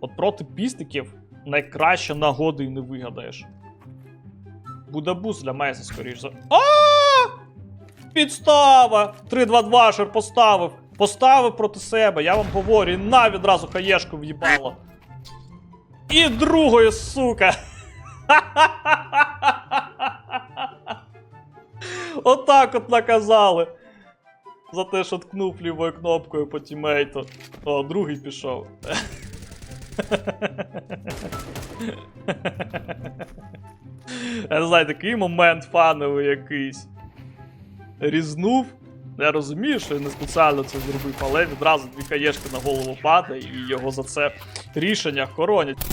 От проти пістиків найкраще нагоди і не вигадаєш. Буде буз для Мейса, скоріш за. А! Підстава! 3-2-2 шер поставив. Поставив проти себе, я вам говорю, і на відразу хаєшку в'їбало. І другою, сука. Отак от наказали. За те, що ткнув лівою кнопкою по тімейту. О, другий пішов. Я не знаю, такий момент фановий якийсь. Різнув. Я розумію, що я не спеціально це зробив, але відразу дві каєшки на голову падає, і його за це рішення хоронять.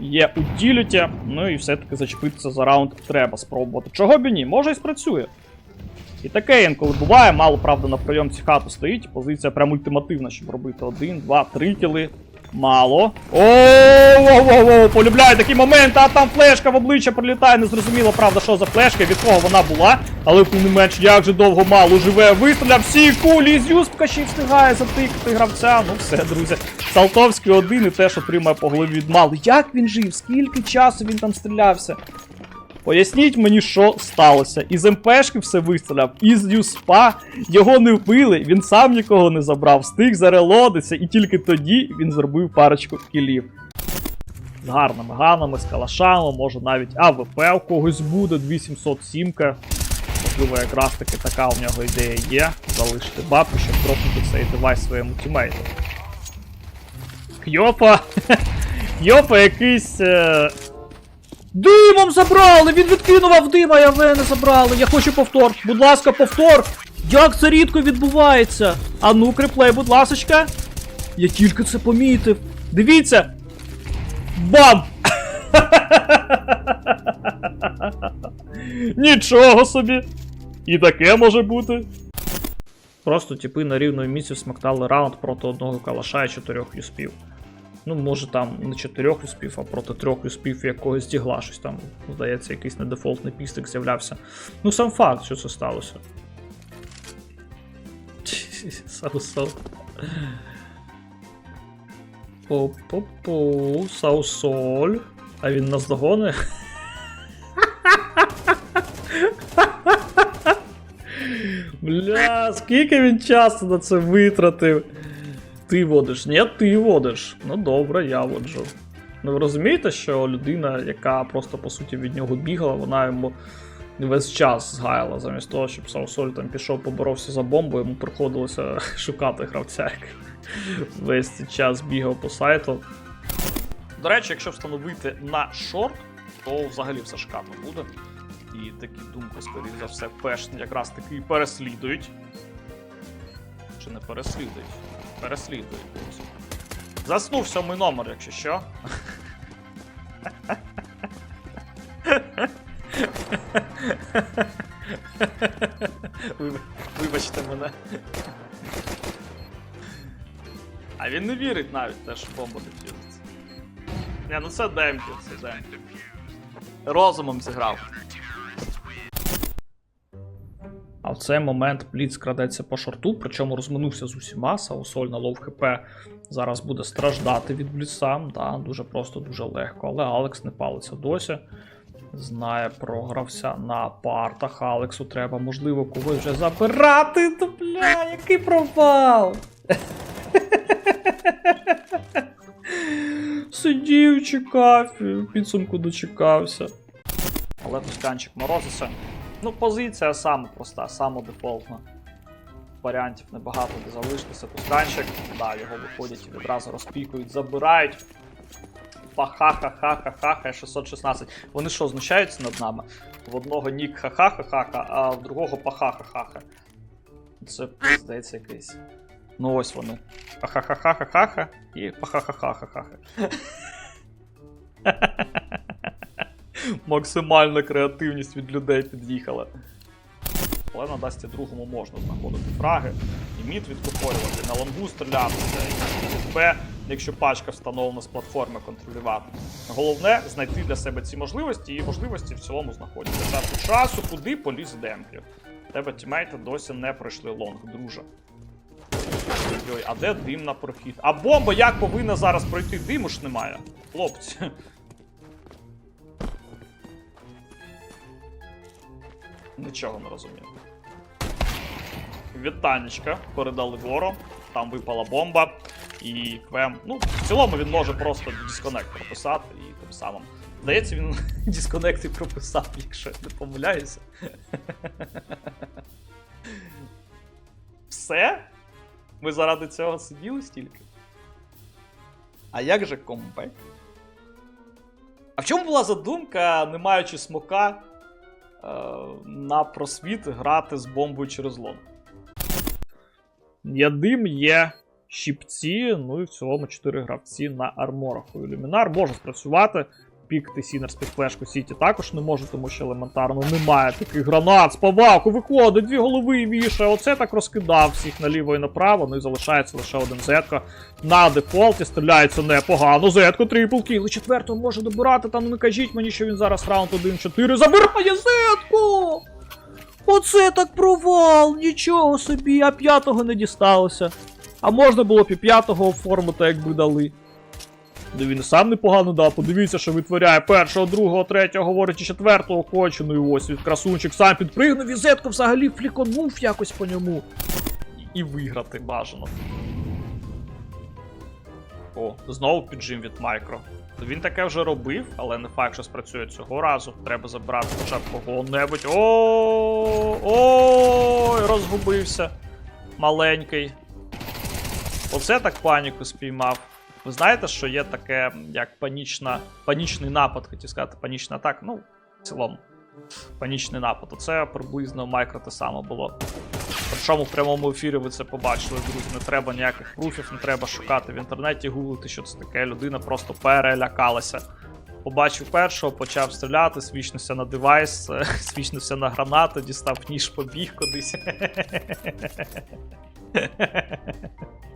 Є утіліті, ну і все-таки зачепитися за раунд треба спробувати. Чого б і ні, може і спрацює. І таке інколи буває, мало правда на прийомці хату стоїть. Позиція прям ультимативна, щоб робити один, два, три кіли. Мало. О, воу-воу-воу, полюбляю такі моменти, а там флешка в обличчя прилітає. Не зрозуміло, правда, що за флешка, від кого вона була. Але тим не менш, як же довго мало живе, вистріляв всі кулі з юспка ще й встигає затикати гравця. Ну все, друзі. Салтовський один і теж отримає по голові від мало. Як він жив? Скільки часу він там стрілявся? Поясніть мені, що сталося. Із МПшки все вистріляв, із Юспа його не вбили, він сам нікого не забрав, встиг зарелодитися, і тільки тоді він зробив парочку кілів. З гарними ганами, з калашами, може навіть АВП у когось буде, 2707. Можливо, якраз таки така у нього ідея є. Залишити бабку, щоб дропнути цей девайс своєму тімейту. Кьопа. Кьопа якийсь. Е... Димом забрали! Він відкинув а в дима, я не забрали. Я хочу повтор. Будь ласка, повтор. Як це рідко відбувається? А ну, криплей, будь ласочка. Я тільки це помітив. Дивіться. Бам! Нічого собі. І таке може бути. Просто типи на рівному місці смоктали раунд проти одного калаша і чотирьох юспів. Ну, може там не чотирьох юспів, а проти трьох юспів якогось дігла щось там, здається, якийсь недефолтний пістик з'являвся. Ну, сам факт, що це сталося. Саусол. По-по-по, Саусоль. А він нас догони? Бля, скільки він часу на це витратив? Ти водиш. Ні, ти водиш. Ну добре, я воджу. Ну ви розумієте, що людина, яка просто по суті від нього бігала, вона йому весь час згаяла, замість того, щоб Саусоль там пішов, поборовся за бомбу, йому приходилося шукати гравця, який весь цей час бігав по сайту. До речі, якщо встановити на шорт, то взагалі все шикарно буде. І такі думки, скоріш за все, пеш якраз таки переслідують. Чи не переслідують? Переслідують. друзі. Заснув сьомий номер, якщо що. Вибачте мене. А він не вірить навіть те, що бомба дефюзиться. Не, ну це демпі, це демпі. Розумом зіграв. А в цей момент Бліц крадеться по шорту, причому розминувся з усіма. Саусоль на лов хп зараз буде страждати від Бліца. Да, дуже просто, дуже легко. Але Алекс не палиться досі. Знає про гравця на партах. Алексу треба, можливо, когось вже забирати. То, бля, який провал! Сидів, чекав, підсумку дочекався. Але Тусканчик морозиться. Ну, позиція саме проста, саме дефолтна. Варіантів небагато де залишилося. Тусканчик, да, його виходять і відразу розпікують, забирають. Пахаха-ха-ха-ха, 616. Вони що, знущаються над нами? В одного нік ха-ха-ха-ха, а в другого пахаха-ха-ха. Це, здається, якийсь. Ну ось вони. Пахаха-ха-ха-ха і пахаха-ха-ха-ха. Максимальна креативність від людей під'їхала. Але на Дасті другому можна знаходити фраги, і мід відкупорювати, на лонгу стрілятися, і Б, якщо пачка встановлена з платформи, контролювати. Головне знайти для себе ці можливості, і можливості в цілому знаходяться. Час від часу, куди поліз демплю. Тебе тімейти досі не пройшли лонг, друже. Ой-ой-ой, а де дим на прохід? А бомба як повинна зараз пройти? Диму ж немає. Хлопці. Нічого не розумію. Вітанечка, передали вору, там випала бомба, і Квем. Ну, в цілому він може просто дисконект прописати і тим самим. Здається, він дисконект і прописав, якщо я не помиляюся. Все? Ми заради цього сиділи стільки? А як же комбек? А в чому була задумка, не маючи смока, на просвіт грати з бомбою через лон? Є дим, є щіпці, ну і в цілому 4 гравці на арморах. Ілюмінар може спрацювати. Пікти Сінерс під Сіті також не може, тому що елементарно немає таких гранат. Спаваку виходить, дві голови вішає. Оце так розкидав всіх наліво і направо. Ну і залишається лише один зетко. На дефолті стріляється непогано. Зетко трипл кіл. Четвертого може добирати. Там не кажіть мені, що він зараз раунд 1-4. Забирає зетку! Оце так провал! Нічого собі, а п'ятого не дісталося. А можна було б і п'ятого оформити, якби дали. Де він сам непогано дав. Подивіться, що витворяє першого, другого, третього, говорить, і четвертого хоче. Ну і ось від красунчик сам підпригнув і зетко взагалі фліконув якось по ньому. І виграти бажано. О, знову піджим від Майкро. Він таке вже робив, але не факт, що спрацює цього разу. Треба забрати хоча б кого-небудь. О, ой, розгубився. Маленький. Оце так паніку спіймав. Ви знаєте, що є таке, як панічна, панічний напад, хотів сказати, панічна атака. Ну, в цілому, панічний напад. Оце приблизно Майкро те саме було. Причому в прямому ефірі ви це побачили, друзі. Не треба ніяких пруфів, не треба шукати в інтернеті, гуглити, що це таке. Людина просто перелякалася. Побачив першого, почав стріляти, свічнувся на девайс, свічнувся на гранату, дістав ніж, побіг кудись.